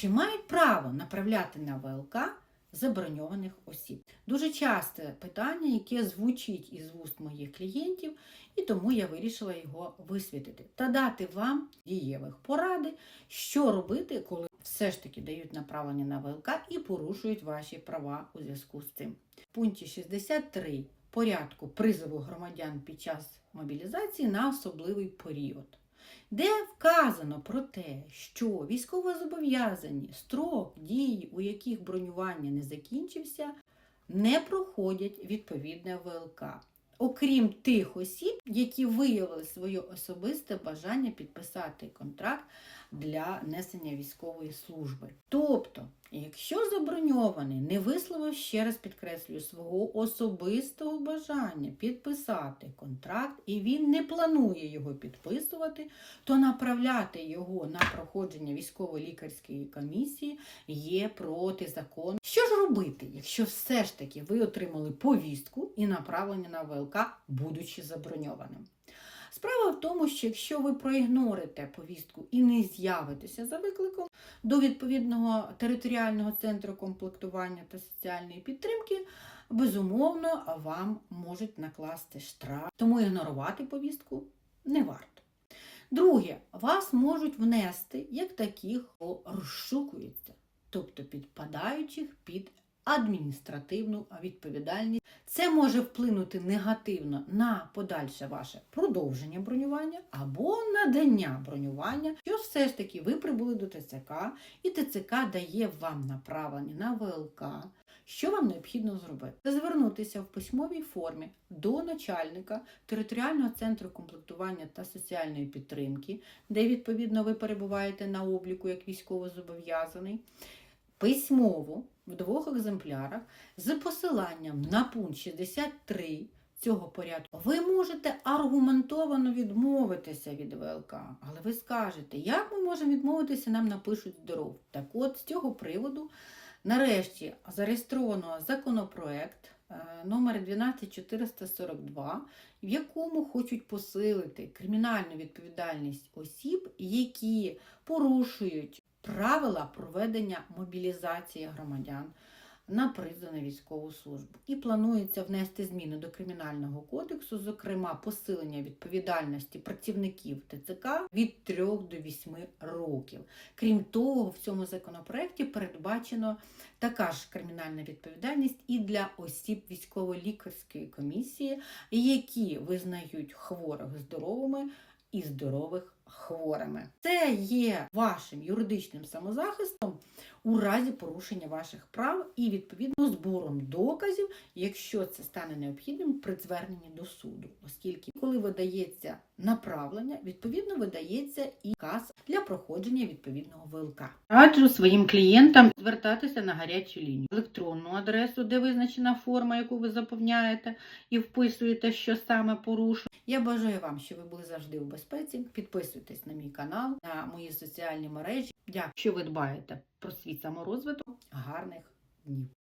Чи мають право направляти на ВЛК заброньованих осіб? Дуже часте питання, яке звучить із вуст моїх клієнтів, і тому я вирішила його висвітлити та дати вам дієвих поради, що робити, коли все ж таки дають направлення на ВЛК і порушують ваші права у зв'язку з цим. В пункті 63 порядку призову громадян під час мобілізації на особливий період де вказано про те, що військовозобов'язані строк дії, у яких бронювання не закінчився, не проходять відповідне ВЛК. Окрім тих осіб, які виявили своє особисте бажання підписати контракт для несення військової служби. Тобто, якщо заброньований не висловив ще раз підкреслюю свого особистого бажання підписати контракт, і він не планує його підписувати, то направляти його на проходження військово-лікарської комісії є протизаконно. Що ж робити, якщо все ж таки ви отримали повістку і направлення на ВЛК, будучи заброньованим? Справа в тому, що якщо ви проігнорите повістку і не з'явитеся за викликом до відповідного територіального центру комплектування та соціальної підтримки, безумовно, вам можуть накласти штраф. Тому ігнорувати повістку не варто. Друге, вас можуть внести як таких, хто розшукується, тобто підпадаючих під адміністративну відповідальність. Це може вплинути негативно на подальше ваше продовження бронювання або надання бронювання, що все ж таки ви прибули до ТЦК, і ТЦК дає вам направлення на ВЛК. Що вам необхідно зробити? Це звернутися в письмовій формі до начальника територіального центру комплектування та соціальної підтримки, де відповідно ви перебуваєте на обліку як військовозобов'язаний, письмово в двох екземплярах з посиланням на пункт 63 цього порядку. Ви можете аргументовано відмовитися від ВЛК, але ви скажете, як ми можемо відмовитися, нам напишуть здоров. Так от з цього приводу. Нарешті зареєстровано законопроект е, номер 12442, в якому хочуть посилити кримінальну відповідальність осіб, які порушують правила проведення мобілізації громадян на призов військову службу. І планується внести зміни до Кримінального кодексу, зокрема посилення відповідальності працівників ТЦК від 3 до 8 років. Крім того, в цьому законопроекті передбачено така ж кримінальна відповідальність і для осіб військово-лікарської комісії, які визнають хворих здоровими і здорових хворими. Це є вашим юридичним самозахистом у разі порушення ваших прав і відповідно збором доказів, якщо це стане необхідним при зверненні до суду, оскільки коли видається направлення, відповідно видається і каз для проходження відповідного ВЛК. Раджу своїм клієнтам звертатися на гарячу лінію, електронну адресу, де визначена форма, яку ви заповняєте, і вписуєте, що саме порушує. Я бажаю вам, щоб ви були завжди в безпеці. Підписуйтесь на мій канал, на мої соціальні мережі. Дякую, що ви дбаєте про свій саморозвиток. Гарних днів!